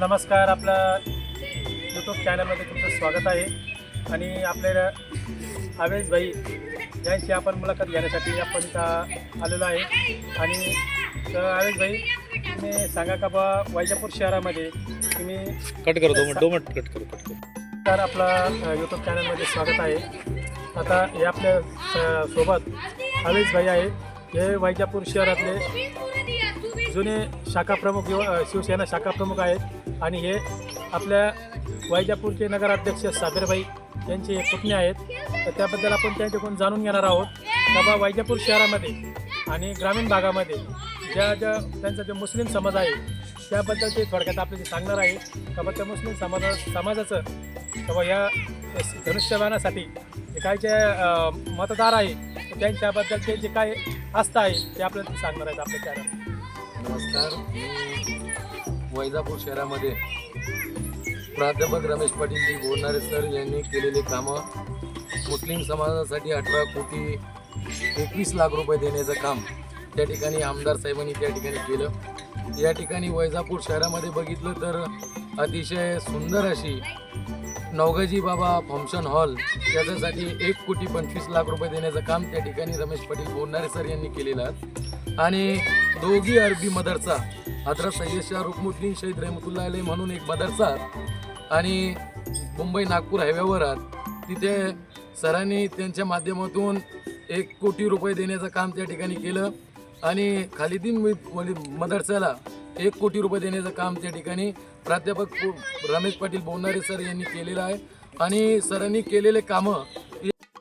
नमस्कार आपल्या यूट्यूब चॅनलमध्ये तुमचं स्वागत आहे. आणि आपल्याला आवेश भाई यांची आपण मुलाखत घेण्यासाठी आपण इथं आलेलो आहे. आणि तर आवेश भाई तुम्ही सांगा का बा वैजापूर शहरामध्ये तुम्ही कट करो दो मिनट दो मिनट कट करो कट करो. तर आपला यूट्यूब चॅनलमध्ये स्वागत आहे. आता हे आपल्या स- सोबत आवेश भाई आहे. हे वैजापूर शहरातले जुने शाखा प्रमुख युव शिवसेना शाखा प्रमुख आहेत. आणि हे आपल्या वैजापूरचे नगराध्यक्ष साबीरबाई यांचे पुतणे आहेत. तर त्याबद्दल आपण त्यांच्याकडून जाणून घेणार आहोत. बाबा बा वैजापूर शहरामध्ये आणि ग्रामीण भागामध्ये ज्या ज्या त्यांचा जो मुस्लिम समाज आहे त्याबद्दल ते थोडक्यात आपल्याला सांगणार आहे. बाबा त्या मुस्लिम समाजा समाजाचं बाबा या धनुष्यबाणासाठी जे काय जे मतदार आहे त्यांच्याबद्दल ते जे काय आस्था आहे ते आपल्याला सांगणार आहेत आपल्या चॅनल नमस्कार. वैजापूर शहरामध्ये प्राध्यापक रमेश पाटीलजी बोलणारे सर यांनी केलेले कामं मुस्लिम समाजासाठी अठरा कोटी एकवीस लाख रुपये देण्याचं काम त्या ठिकाणी आमदार साहेबांनी त्या ठिकाणी केलं. या ठिकाणी वैजापूर शहरामध्ये बघितलं तर अतिशय सुंदर अशी नवगाजी बाबा फंक्शन हॉल त्याच्यासाठी एक कोटी पंचवीस लाख रुपये देण्याचं काम त्या ठिकाणी रमेश पाटील बोलणारे सर यांनी केलेलं आणि दोघी अरबी मदरसा हजरत सय्यद शाह रुकमुद्दीन शहीद रहमतुल्ला अलैह म्हणून एक मदरसा आणि मुंबई नागपूर हायवेवर तिथे सरांनी त्यांच्या माध्यमातून एक कोटी रुपये देण्याचं काम त्या ठिकाणी केलं आणि खालिदीन मदरसाला एक कोटी रुपये देण्याचं काम त्या ठिकाणी प्राध्यापक रमेश पाटील बोंडारे सर यांनी केलेलं आहे आणि सरांनी केलेले कामं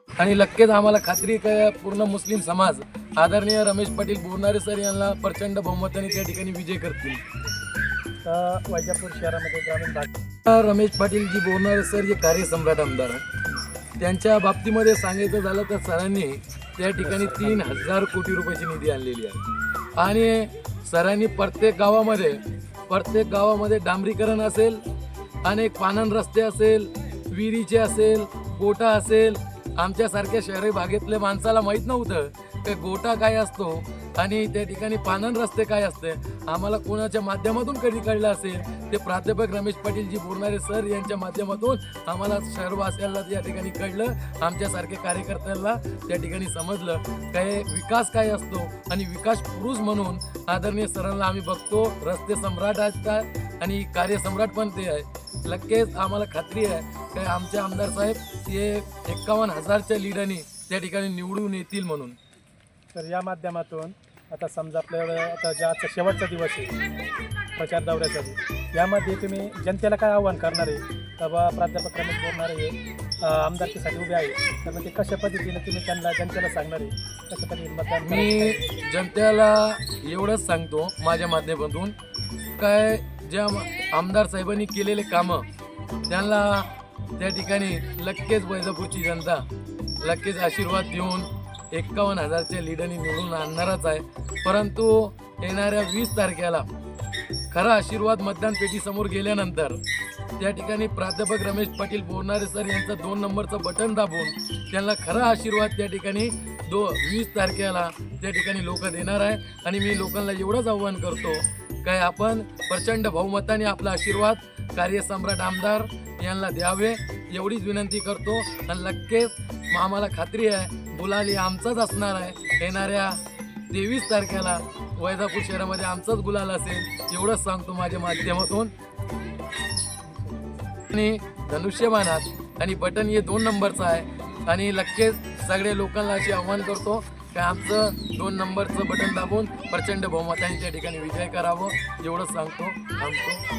आणि नक्कीच आम्हाला खात्री काय पूर्ण मुस्लिम समाज आदरणीय रमेश पाटील बोलणारे सर यांना प्रचंड बहुमताने त्या ठिकाणी विजय करतील. वैजापूर शहरामध्ये ग्रामीण भाग रमेश पाटील जी बोलणारे सर जे कार्यसम्राट आमदार आहेत त्यांच्या बाबतीमध्ये सांगायचं झालं तर सरांनी त्या ठिकाणी तीन हजार कोटी रुपयाची निधी आणलेली आहे. आणि सरांनी प्रत्येक गावामध्ये प्रत्येक गावामध्ये डांबरीकरण असेल अनेक पानन रस्ते असेल विहिरीचे असेल गोटा असेल आमच्यासारख्या शहरी भागेतल्या माणसाला माहीत नव्हतं ते गोटा काय असतो आणि त्या ठिकाणी पानन रस्ते काय असते? आम्हाला कोणाच्या माध्यमातून कधी कळलं असेल? ते प्राध्यापक रमेश पाटीलजी बोलणारे सर यांच्या माध्यमातून आम्हाला शहरवासियांना या ठिकाणी कळलं आमच्यासारख्या कार्यकर्त्यांना त्या ठिकाणी समजलं. काय विकास काय असतो आणि विकास पुरुष म्हणून आदरणीय सरांना आम्ही बघतो. रस्ते सम्राट असतात आणि कार्यसम्राट पण ते आहे. नक्कीच आम्हाला खात्री आहे. काय आमचे आमदार साहेब हे एक्कावन्न हजारच्या लीडरनी त्या ठिकाणी निवडून येतील म्हणून. तर या माध्यमातून आता समजा आपल्याला आता जे आजचा शेवटचा दिवस आहे प्रचार दौऱ्यासाठी यामध्ये तुम्ही जनतेला काय आव्हान करणार आहे? तर बा प्राध्यापक रमेश बोलणार आहे आमदारकीसाठी उभे आहे. तर मग ते कशा पद्धतीने तुम्ही त्यांना जनतेला सांगणार आहे? कशा पद्धतीने मतदान मी जनतेला एवढंच सांगतो माझ्या माध्यमातून काय ज्या आमदार साहेबांनी केलेले कामं त्यांना त्या ठिकाणी लक्केच वैजापूरची जनता लक्केच आशीर्वाद देऊन एक्कावन्न हजारच्या लीडनी निवडून आणणारच आहे. परंतु येणाऱ्या वीस तारखेला खरा आशीर्वाद मतदान पेटीसमोर गेल्यानंतर त्या ठिकाणी प्राध्यापक रमेश पाटील बोलणारे सर यांचं दोन नंबरचं बटन दाबून त्यांना खरा आशीर्वाद त्या ठिकाणी दो वीस तारखेला त्या ठिकाणी लोक देणार आहे. आणि मी लोकांना एवढंच आव्हान करतो काय आपण प्रचंड बहुमताने आपला आशीर्वाद कार्यसम्राट आमदार यांना द्यावे एवढीच विनंती करतो. आणि नक्कीच आम्हाला खात्री आहे गुलाल हे आमचाच असणार आहे. येणाऱ्या तेवीस तारखेला वैजापूर शहरामध्ये आमचाच गुलाल असेल एवढंच सांगतो माझ्या माध्यमातून. आणि धनुष्यबाणात आणि बटन हे दोन नंबरचं आहे. आणि नक्कीच सगळे लोकांना अशी आव्हान करतो की आमचं दोन नंबरचं बटन दाबून प्रचंड बहुमताने त्या ठिकाणी विजय करावं एवढंच सांगतो. थांबतो.